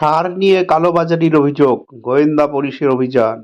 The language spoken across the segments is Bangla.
সার নিয়ে কালোবাজারির অভিযোগ গোয়েন্দা পুলিশের অভিযান।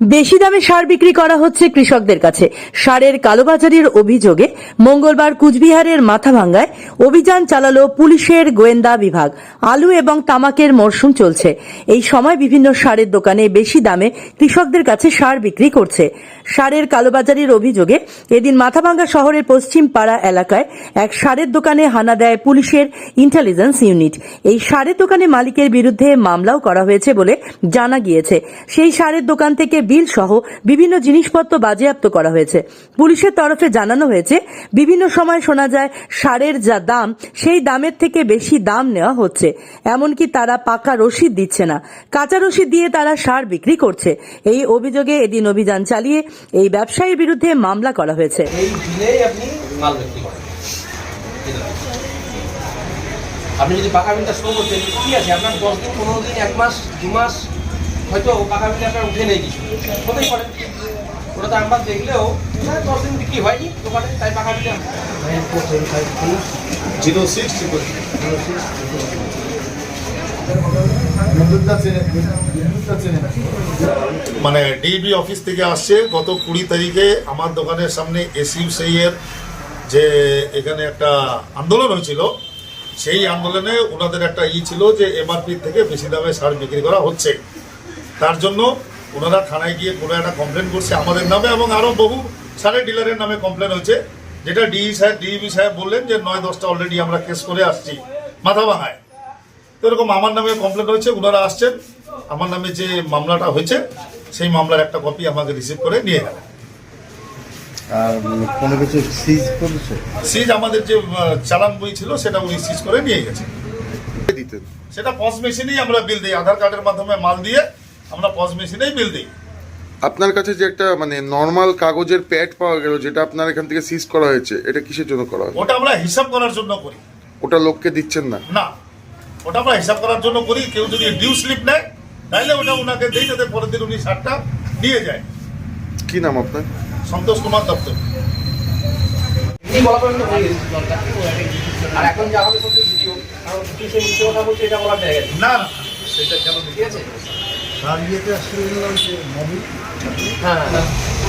বেশি দামে সার বিক্রি করা হচ্ছে কৃষকদের কাছে। সারের কালোবাজারির অভিযোগে মঙ্গলবার কুচবিহারের মাথাভাঙ্গায় অভিযান চালালো পুলিশের গোয়েন্দা বিভাগ। আলু এবং তামাকের মরশুম চলছে। এই সময় বিভিন্ন সারের দোকানে বেশি দামে কৃষকদের কাছে সার বিক্রি করছে। সারের কালোবাজারির অভিযোগে এদিন মাথাভাঙ্গা শহরের পশ্চিম পাড়া এলাকায় এক সারের দোকানে হানা দেয় পুলিশের ইন্টেলিজেন্স ইউনিট। এই সারের দোকানে মালিকের বিরুদ্ধে মামলাও করা হয়েছে বলে জানা গিয়েছে। সেই সারের দোকান থেকে বিল সহ বিভিন্ন জিনিসপত্র বাজেয়াপ্ত করা হয়েছে। পুলিশের তরফে জানানো হয়েছে, বিভিন্ন সময় শোনা যায়, সারের যা দাম, সেই দামের থেকে বেশি দাম নেওয়া হচ্ছে। এমনকি তারা পাকা রসিদ দিচ্ছে না। কাঁচা রসিদ দিয়ে তারা সার বিক্রি করছে। এই অভিযোগে এদিন অভিযান চালিয়ে এই ব্যবসায়ীর বিরুদ্ধে মামলা করা হয়েছে। আপনি যদি পাকা বিলটা শো করতেন ঠিক আছে? আপনার দশ দিন, পনেরো দিন, এক মাস, দু মাস? হয়তো পাকা বিলটা আপনার উঠে নেই কিছু। হতেই পারে। ওটা তো একবার দেখলেও দশ দিন বিক্রি হয়নি দোকানে তাই পাকা বিলটা জিরো সিক্স ট্রিপল মানে ডিবি অফিস থেকে আসছে গত কুড়ি তারিখে আমার দোকানের সামনে এসইউসিআই এর যে এখানে একটা আন্দোলন হয়েছিল সেই আন্দোলনে ওনাদের একটা ই ছিল যে এমআরপি থেকে বেশি দামে সার বিক্রি করা হচ্ছে। তার জন্য ওনারা থানায় গিয়ে কোনো একটা কমপ্লেন করছে আমাদের নামে এবং আরও বহু সারের ডিলারের নামে কমপ্লেন হয়েছে যেটা ডিই সাহেব ডিইবি সাহেব বললেন যে নয় দশটা অলরেডি আমরা কেস করে আসছি মাথা ভাঙায়। তো এরকম আমার নামে কমপ্লেন হয়েছে ওনারা আসছেন আমার নামে যে মামলাটা হয়েছে সেই মামলার একটা কপি আমাকে রিসিভ করে নিয়ে গেলেন। আর কোনো কিছু সিজ করেছে? সিজ আমাদের যে চালান বই ছিল সেটা উনি সিজ করে নিয়ে গেছে সেটা পজ মেশিনেই আমরা বিল দিই আধার কার্ডের মাধ্যমে মাল দিয়ে আমরা পজ মেশিনেই বিল দিই। আপনার কাছে যে একটা মানে নর্মাল কাগজের প্যাড পাওয়া গেল যেটা আপনার এখান থেকে সিজ করা হয়েছে এটা কিসের জন্য করা হয়? ওটা আমরা হিসাব করার জন্য করি। ওটা লোককে দিচ্ছেন না? না। ওটা আমরা হিসাব করার জন্য করি কেউ যদি ডিউ স্লিপ নেয় তাহলে ওটা ওনাকে দিই যাতে পরের দিন উনি সারটা দিয়ে যায়। কি নাম আপনার? সন্তোষ কুমার দত্ত। এমনি বলা পর্যন্ত হয়ে গেছে দরকার আর এখন যা হবে সব ভিডিও কারণ কথা বলছে এটা বলার জায়গা না না সেটা কেন ঠিক আছে? হ্যাঁ।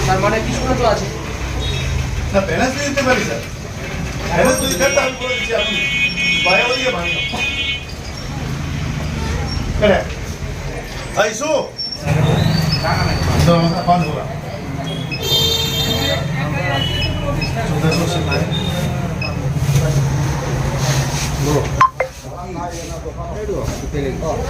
তার মানে কিছু না তো আছে। না ব্যালেন্স দিতে পারি স্যার ব্যালেন্স যদি থাকতো আমি করে দিচ্ছি আপনি। বাইরে দিয়ে ভাঙি কেন আইসো করা